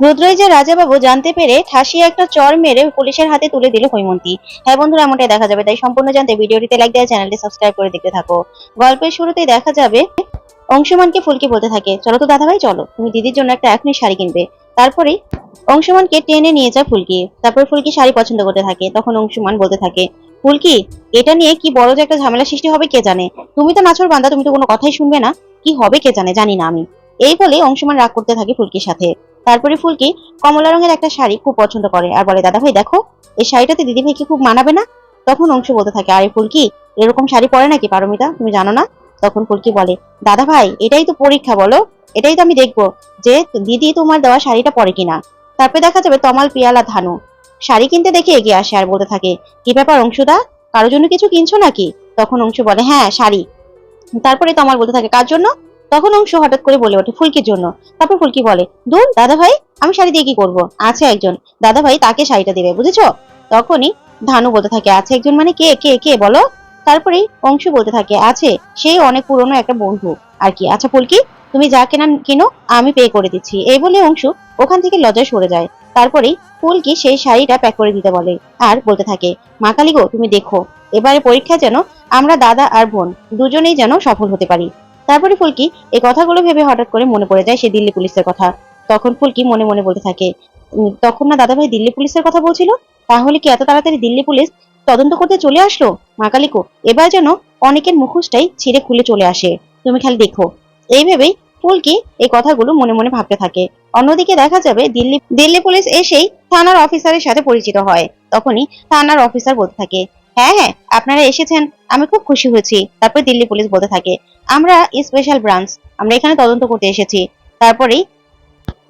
রুদ্রই যে রাজাবাবু জানতে পেরে ঠাসিয়ে একটা চর মেরে পুলিশের হাতে তুলে দিল হৈমন্তী। হ্যাঁ বন্ধুরা, এমনটাই দেখা যাবে, তাই সম্পূর্ণ জানতে ভিডিওটিতে লাইক দেওয়া চ্যানেলটি সাবস্ক্রাইব করে দেখতে থাকো। গল্পের শুরুতেই দেখা যাবে, অংশমানকে ফুলকি বলতে থাকে, চলো তো দাদাভাই, চলো, তুমি দিদির জন্য একটা এখনই শাড়ি কিনবে। তারপরেই অংশমানকে টেনে নিয়ে যায় ফুলকি। তারপর ফুলকি শাড়ি পছন্দ করতে থাকে, তখন অংশমান বলতে থাকে, ফুলকি, এটা নিয়ে কি বড় যে একটা ঝামেলা সৃষ্টি হবে কে জানে? তুমি তো নাচর বান্দা, তুমি তো কোনো কথাই শুনবে না। কি হবে কে জানে, জানি না আমি। এই বলে অংশমান রাগ করতে থাকে ফুলকির সাথে। তারপরে ফুলকি কমলা রঙের একটা শাড়ি খুব পছন্দ করে আর বলে, দাদা ভাই, দেখো, এই শাড়িটাতে দিদি ভাইকে খুব মানাবে না? তখন অংশ বলতে থাকে, আরে ফুলকি, এরকম শাড়ি পরে নাকি পারমিতা? তুমি জানো না? তখন ফুলকি বলে, দাদা ভাই, এটাই তো পরীক্ষা, বলো। এটাই তো আমি দেখব যে দিদি তোমার দেওয়া শাড়িটা পরে কিনা। তারপরে দেখা যাবে তমাল, পিয়ালা ধানু। শাড়ি কিনতে দেখে এগিয়ে আসে আর বলতে থাকে, কি ব্যাপার অংশুদা, কারোর জন্য কিছু কিনছো নাকি? তখন অংশ বলে হ্যাঁ শাড়ি। তারপরে তমাল বলতে থাকে, কার জন্য? তখন অংশ হঠাৎ করে বলে ওঠে ফুলকির জন্য। তারপর ফুলকি বলে দূর দাদা ভাই আমি শাড়ি দিয়ে কি করব? আছে একজন। দাদা ভাই তাকে শাড়িটা দেবে, বুঝেছ? তখনই ধানু বলতে থাকে, আছে একজন মানে কে? কে? কে? বলো। তারপরেই অংশ বলতে থাকে, আছে সেই অনেক পুরনো একটা বন্ধু। আর কি আচ্ছা ফুলকি, তুমি যা কেনা, কিনো, আমি পে করে দিচ্ছি। এই বলে অংশু ওখান থেকে লজ্জায় সরে যায়। তারপরেই ফুলকি সেই শাড়িটা প্যাক করে দিতে বলে আর বলতে থাকে, মা কালী গো, তুমি দেখো, এবারে পরীক্ষা যেন আমরা দাদা আর বোন দুজনেই যেন সফল হতে পারি। তারপরে ফুলকি এই কথাগুলো ভেবে হঠাৎ করে মনে পড়ে যায় সে দিল্লি পুলিশের কথা। তখন ফুলকি মনে মনে বলতে থাকে তখন না দাদাভাই দিল্লি পুলিশের কথা বলছিল? তাহলে কি এত তাড়াতাড়ি দিল্লি পুলিশ তদন্ত করতে চলে আসলো? মা কালীকো, এবার যেন অনেকের মুখোশটাই ছিঁড়ে খুলে চলে আসে। তুমি খালি দেখো। এই ভেবেই ফুলকি এই কথাগুলো মনে মনে ভাবতে থাকে। অন্যদিকে দেখা যাবে দিল্লি দিল্লি পুলিশ এসেই থানার অফিসারের সাথে পরিচিত হয়। তখনই থানার অফিসার বলতে থাকে হ্যাঁ হ্যাঁ আপনারা এসেছেন, আমি খুব খুশি হয়েছি, তারপর দিল্লি পুলিশ বলতে থাকে। আমরা স্পেশাল ব্রাঞ্চ আমরা এখানে তদন্ত করতে এসেছি। তারপরেই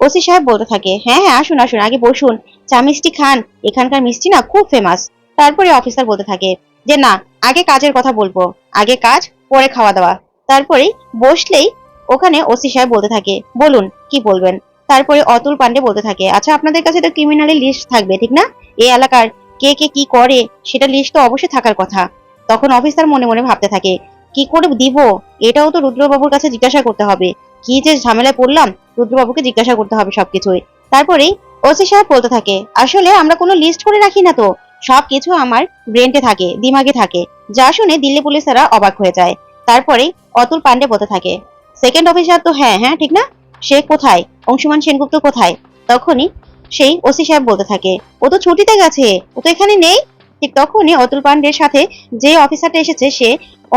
ওসি সাহেব বলতে থাকে হ্যাঁ হ্যাঁ আসুন আসুন, আগে বসুন। চা মিষ্টি খান, এখানকার মিষ্টি না খুব ফেমাস তারপরে অফিসার বলতে থাকে যে, না, আগে কাজের কথা বলব, আগে কাজ, পরে খাওয়া দাওয়া। তারপরে বসলেই ওখানে ওসি সাহেব বলতে থাকে, বলুন, কি বলবেন? তারপরে অতুল পান্ডে বলতে থাকে আচ্ছা আপনাদের কাছে তো ক্রিমিনালের লিস্ট থাকবে, ঠিক না? এই এলাকার কে কে কি করে সেটা লিস্ট তো অবশ্যই থাকার কথা। তখন অফিসার মনে মনে ভাবতে থাকে, কি করে দিব? এটাও তো রুদ্রবাবুর কাছে জিজ্ঞাসা করতে হবে। কি যে ঝামেলায় পড়লাম, রুদ্রবাবুকে জিজ্ঞাসা করতে হবে সবকিছুই। তারপরেই ওসি সাহেব বলতে থাকে, আসলে আমরা কোনো লিস্ট করে রাখি না তো। সবকিছু আমার ব্রেনটে থাকে, দিমাগে থাকে। যা শুনে দিল্লি পুলিশেরা অবাক হয়ে যায়। তারপরে অতুল পান্ডে বলতে থাকে সেকেন্ড অফিসার তো হ্যাঁ হ্যাঁ ঠিক না? সে কোথায়? অংশুমান সেনগুপ্ত কোথায়? তখনই সেই ওসি সাহেব বলতে থাকে, ও তো ছুটিতে গেছে, ও তো এখানে নেই? ঠিক তখনই অতুল পান্ডের সাথে যে অফিসারটা এসেছে, সে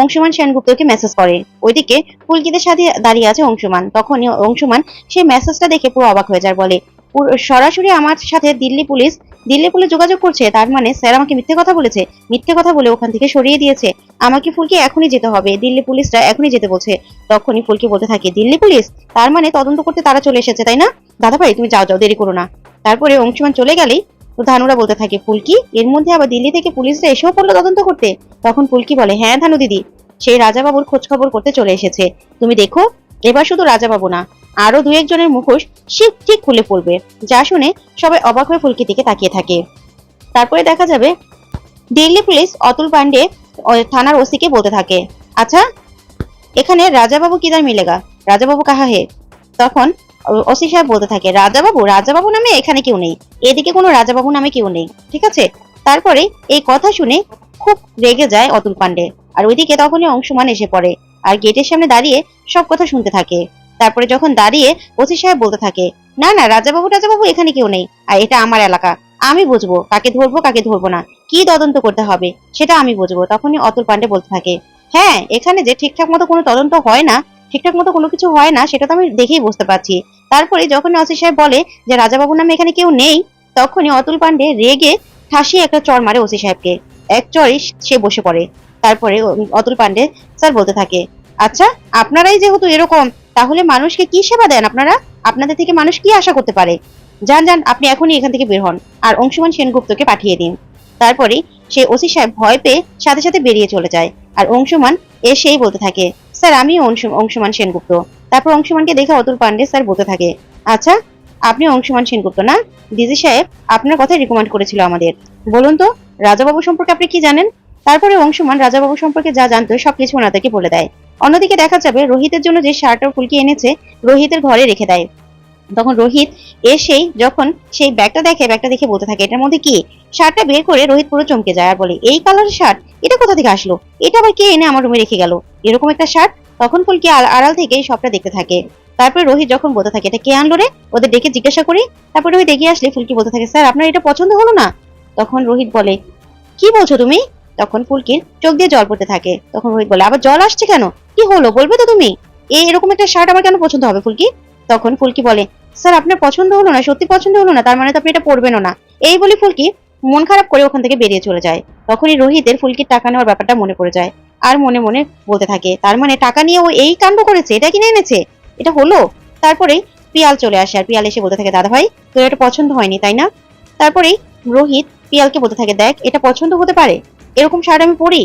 অংশুমান সেনগুপ্তকে মেসেজ করে। ওইদিকে পুলকিদের সাথে দাঁড়িয়ে আছে অংশুমান। তখনই অংশুমান সেই মেসেজটা দেখে পুরো অবাক হয়ে যায়, বলে সরাসরি আমার সাথে দিল্লি পুলিশ দিল্লি পুলিশ যোগাযোগ করছে, তার মানে স্যার আমাকে মিথ্যে কথা বলেছে, মিথ্যে কথা বলে ওখান থেকে সরিয়ে দিয়েছে। আমাকে ফুলকি এখনই যেতে হবে, দিল্লি পুলিশরা এখনই যেতে বলছে। তখনই ফুলকি বলতে থাকে, দিল্লি পুলিশ? তার মানে তদন্ত করতে তারা চলে এসেছে, তাই না? দাদা ভাই তুমি যাও যাও, দেরি করো না। তারপরে অংশুমান চলে গেলেই ধানুরা বলতে থাকে, ফুলকি, এর মধ্যে আবার দিল্লি থেকে পুলিশরা এসেও পড়ল তদন্ত করতে। তখন ফুলকি বলে হ্যাঁ ধানু দিদি, সেই রাজাবাবুর খোঁজ খবর করতে চলে এসেছে। তুমি দেখো, এবার শুধু রাজাবাবু না আরও দু একজনের মুখোশ সে ঠিক খুলে পড়বে, যা শুনে সবাই অবাক হয়ে ফুলকি দিকে তাকিয়ে থাকে। তারপরে দেখা যাবে, দিল্লি পুলিশ অতুল পান্ডে ও- থানার ওসিকে বলতে থাকে আচ্ছা এখানে রাজাবাবু কিদার মিলেগা? রাজাবাবু কাহা হে? তখন ওসি সাহেব বলতে থাকে, রাজাবাবু রাজাবাবু নামে এখানে কেউ নেই, এদিকে কোনো রাজাবাবু নামে কেউ নেই, ঠিক আছে? তারপরে এই কথা শুনে খুব রেগে যায় অতুল পান্ডে আর ওইদিকে তখনই অংশমান এসে পড়ে, আর গেটের সামনে দাঁড়িয়ে সব কথা শুনতে থাকে। তারপরে যখন দাঁড়িয়ে ওসি সাহেব বলতে থাকে, না না, রাজাবাবু রাজাবাবু, এখানে কেউ নেই। আর এটা আমার এলাকা। আমি বুঝব কাকে ধরবো কাকে ধরবো না। কি তদন্ত করতে হবে, সেটা আমি বুঝব। তখনই অতুল পান্ডে বলতে থাকে হ্যাঁ এখানে যে ঠিকঠাক মতো কোনো তদন্ত হয় না, ঠিকঠাক মতো কোনো কিছু হয় না, সেটা তো আমি দেখেই বুঝতে পারছি। তারপরে যখন অসি সাহেব বলে যে রাজাবাবু নামে এখানে কেউ নেই, তখনই অতুল পান্ডে রেগে ঠাসিয়ে একটা চর মারে ওসি সাহেবকে। এক চরই সে বসে পড়ে। তারপরে অতুল পান্ডে স্যার বলতে থাকে আচ্ছা আপনারাই যেহেতু এরকম তাহলে মানুষকে কি সেবা দেন আপনারা? আপনাদের থেকে মানুষ কি আশা করতে পারে? যান যান, আপনি এখনই এখান থেকে বের হন আর অংশুমান সেনগুপ্তকে পাঠিয়ে দিন। তারপরে সে ওসি সাহেব ভয় পেয়ে সাথে সাথে বেরিয়ে চলে যায় আর অংশুমান এসেই বলতে থাকে, স্যার আমি অংশু- অংশুমান সেনগুপ্ত। তারপর অংশুমানকে দেখে অতুল পান্ডে স্যার বলতে থাকে আচ্ছা আপনি অংশুমান সেনগুপ্ত না? ডিজি সাহেব আপনার কথাই রিকমেন্ড করেছিল আমাদের। বলুন তো, রাজাবাবু সম্পর্কে আপনি কি জানেন? তারপরে অংশুমান রাজাবাবু সম্পর্কে যা জানতো সবকিছু ওনাদেরকে বলে দেয়। অন্যদিকে দেখা যাবে রোহিতের জন্য যে শার্ট আর ফুলকি এনেছে, রোহিতের ঘরে রেখে দেয়। তখন রোহিত এসেই যখন সেই ব্যাগটা দেখে ব্যাগটা দেখে বলতে থাকে, এটার মধ্যে কি? শার্টটা বের করে রোহিত পুরো চমকে যায় আর বলে, এই কালারের শার্ট? এটা কোথা থেকে আসলো? এটা আবার কে এনে আমার রুমে রেখে গেল? এরকম একটা শার্ট তখন ফুলকি আড়াল থেকে সবটা দেখতে থাকে। তারপরে রোহিত যখন বলতে থাকে, এটা কে আনলো রে? ওদের ডেকে জিজ্ঞাসা করি। তারপর রোহিত এগিয়ে আসলে ফুলকি বলতে থাকে, স্যার, আপনার এটা পছন্দ হলো না? তখন রোহিত বলে, কি বলছো তুমি? তখন ফুলকির চোখ দিয়ে জল পড়তে থাকে। তখন রোহিত বলে, আবার জল আসছে কেন? কি হলো? বলবে তো তুমি। এই এরকম একটা শার্ট আমার কেন পছন্দ হবে ফুলকি? তখন ফুলকি বলে, স্যার, আপনার পছন্দ হলো না, সত্যি পছন্দ হলো না, তার মানে তো আপনি এটা পড়বেনও না। এই বলে ফুলকি মন খারাপ করে ওখান থেকে বেরিয়ে চলে যায়। তখনই রোহিতের ফুলকির টাকা নেওয়ার ব্যাপারটা মনে পড়ে যায় আর মনে মনে বলতে থাকে, তার মানে টাকা নিয়ে ও এই কাণ্ড করেছে? এটা কিনে এনেছে? এটা হলো? তারপরেই পিয়াল চলে আসে আর পিয়াল এসে বলতে থাকে দাদা ভাই তোর এটা পছন্দ হয়নি, তাই না? তারপরেই রোহিত পিয়ালকে বলতে থাকে, দেখ, এটা পছন্দ হতে পারে? এরকম শার্ট আমি পরি?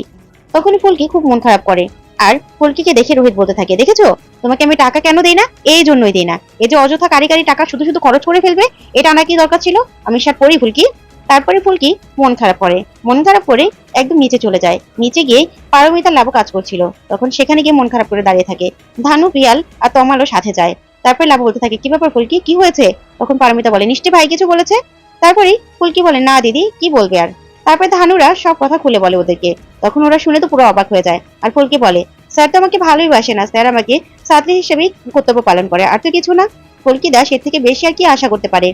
তখনই ফুলকি খুব মন খারাপ করে। আর ফুলকিকে দেখে রোহিত বলতে থাকে, দেখেছ? তোমাকে আমি টাকা কেন দেই না? এই জন্যই দেই না। এই যে অযথা কারি কারি টাকা শুধু শুধু খরচ করে ফেলবে, এটা আনা কি দরকার ছিল? আমি শার্ট পরি ফুলকি? তারপরে ফুলকি মন খারাপ করে। মন খারাপ করে একদম নিচে চলে যায়। নিচে গিয়ে পারমিতার লাভও কাজ করছিল। তখন সেখানে গিয়ে মন খারাপ করে দাঁড়িয়ে থাকে। ধানু পিয়াল আর তমালও সাথে যায়। তারপরে লাভ বলতে থাকে, কি ব্যাপার ফুলকি? কি হয়েছে? তখন পারমিতা বলে নিশ্চয় ভাই কিছু বলেছে? তারপরে ফুলকি বলে, না দিদি, কি বলবে আর? তারপরে ধানুরা সব কথা খুলে বলে ওদেরকে। তখন ওরা শুনে তো পুরো অবাক হয়ে যায়। আর ফুলকি বলে, স্যার তো আমাকে ভালোই বাসে না। স্যার আমাকে ছাত্রী হিসেবেই কর্তব্য পালন করে। আর তো কিছু না। ফুলকি দাস এর থেকে বেশি আর কি আশা করতে পারে?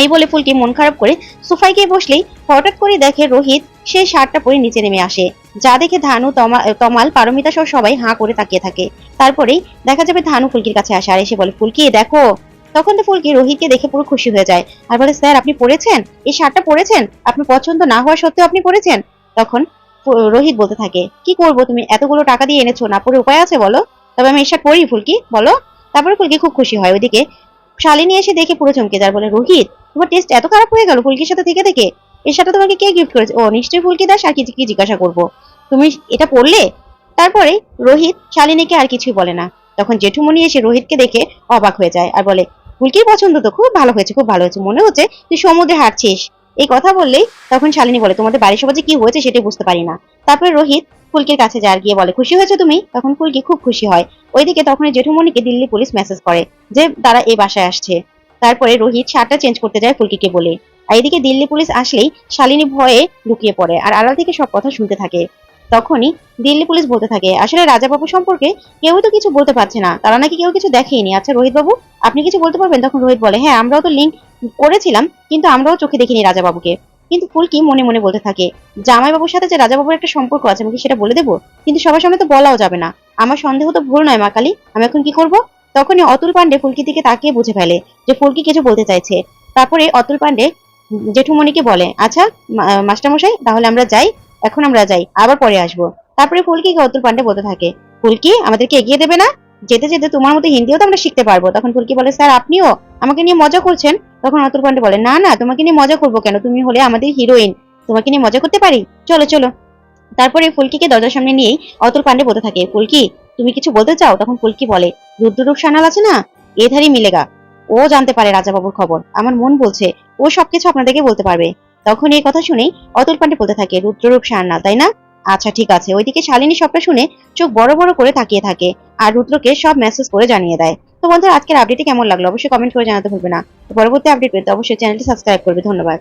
এই বলে ফুলকি মন খারাপ করে সোফায় গিয়ে বসলেই হঠাৎ করে দেখে রোহিত সেই শার্টটা পরে নিচে নেমে আসে। যা দেখে ধানু তমাল, পারমিতা সহ সবাই হাঁ করে তাকিয়ে থাকে। তারপরেই দেখা যাবে ধানু ফুলকির কাছে আসে। আর এসে বলে, ফুলকি, দেখো তখন তো ফুলকি রোহিতকে দেখে পুরো খুশি হয়ে যায়। আর বলে, স্যার, আপনি পরেছেন এই শার্টটা পরেছেন আপনি পছন্দ না হওয়া সত্ত্বেও আপনি পরেছেন তখন রোহিত বলতে থাকে, কি করব তুমি? এতগুলো টাকা দিয়ে এনেছো, না পরে উপায় আছে বলো? তবে আমি শার্ট পরি ফুলকি, বলো? তারপরে ফুলকি খুব খুশি হয়। ওইদিকে শালিনী এসে দেখে পুরো চমকে যায়, বলে, রোহিত, তোমার টেস্ট এত খারাপ হয়ে গেল ফুলকির সাথে থেকে থেকে? এর সাথে তোমাকে কে গিফট করেছে? ও, নিশ্চয়ই ফুলকি দাস, আর কি কি জিজ্ঞাসা করব? তুমি এটা পড়লে? তারপরে রোহিত শালিনীকে আর কিছুই বলে না। তখন জেঠুমনি এসে রোহিতকে দেখে অবাক হয়ে যায় আর বলে ফুলকির পছন্দ তো? খুব ভালো হয়েছে, খুব ভালো হয়েছে। মনে হচ্ছে তুই সমুদ্রে হাঁটছিস। এই কথা বললেই তখন শালিনী বলে, তোমাদের বাড়ির সবাই কি হয়েছে সেটাই বুঝতে পারি না। তারপরে রোহিত ফুলকির কাছে যায় আর গিয়ে বলে, খুশি হয়েছে তুমি? তখন ফুলকি খুব খুশি হয়। ওইদিকে তখন জেঠুমণিকে দিল্লি পুলিশ মেসেজ করে যে, তারা এই বাসায় আসছে। তারপরে রোহিত শার্টটা চেঞ্জ করতে যায় ফুলকিকে বলে। আর এদিকে দিল্লি পুলিশ আসলেই শালিনী ভয়ে লুকিয়ে পড়ে আর আড়াল থেকে সব কথা শুনতে থাকে। তখনই দিল্লি পুলিশ বলতে থাকে, আসলে রাজাবাবু সম্পর্কে কেউ তো কিছু বলতে পারছে না। তারা নাকি কেউ কিছু দেখেইনি। আচ্ছা রোহিত বাবু আপনি কিছু বলতে পারবেন? তখন রোহিত বলে হ্যাঁ আমরাও তো লিঙ্ক করেছিলাম, কিন্তু আমরাও চোখে দেখিনি রাজাবাবুকে। কিন্তু ফুলকি মনে মনে বলতে থাকে, জামাইবাবুর সাথে যে রাজাবাবুর একটা সম্পর্ক আছে, আমি কি সেটা বলে দেবো? কিন্তু সবার সামনে তো বলাও যাবে না। আমার সন্দেহ তো ভুল নয়, মা কালী। আমি এখন কি করব? তখনই অতুল পান্ডে ফুলকি দিকে তাকিয়ে বুঝে ফেলে যে ফুলকি কিছু বলতে চাইছে। তারপরে অতুল পান্ডে জেঠুমণিকে বলে আচ্ছা মাস্টারমশাই, তাহলে আমরা যাই। এখন আমরা যাই, আবার পরে আসব। তারপরে ফুলকিকে অতুল পান্ডে বলতে থাকে, ফুলকি, আমাদেরকে এগিয়ে দেবে না? যেতে যেতে তোমার মতো হিন্দিও তো আমরা শিখতে পারব। তখন ফুলকি বলে, স্যার, আপনিও আমাকে নিয়ে মজা করছেন? তখন অতুল পান্ডে বলে, না না, তোমাকে নিয়ে মজা করব কেন? তুমি হলে আমাদের হিরোইন তোমাকে নিয়ে মজা করতে পারি? চলো চলো। তারপরে ফুলকিকে দরজার সামনে নিয়েই অতুল পান্ডে বলতে থাকে, ফুলকি, তুমি কিছু বলতে চাও? তখন ফুলকি বলে, রুদ্ররূপ সানাল আছে না? এধারই মিলেগা। ও জানতে পারে রাজাবাবুর খবর। আমার মন বলছে, ও সবকিছু আপনাদেরকে বলতে পারবে। তখন এই কথা শুনেই অতুল পান্ডে বলতে থাকে, রুদ্ররূপ সান্না তাই না? আচ্ছা ঠিক আছে। ওইদিকে শালিনী সবটা শুনে চোখ বড় বড় করে তাকিয়ে থাকে আর রুদ্রকে সব মেসেজ করে জানিয়ে দেয়। তো বন্ধুরা, আজকের আপডেটটি কেমন লাগল? অবশ্যই কমেন্ট করে জানাতে ভুলবে না। পরবর্তী আপডেট পেতে অবশ্যই চ্যানেলটি সাবস্ক্রাইব করবে। ধন্যবাদ।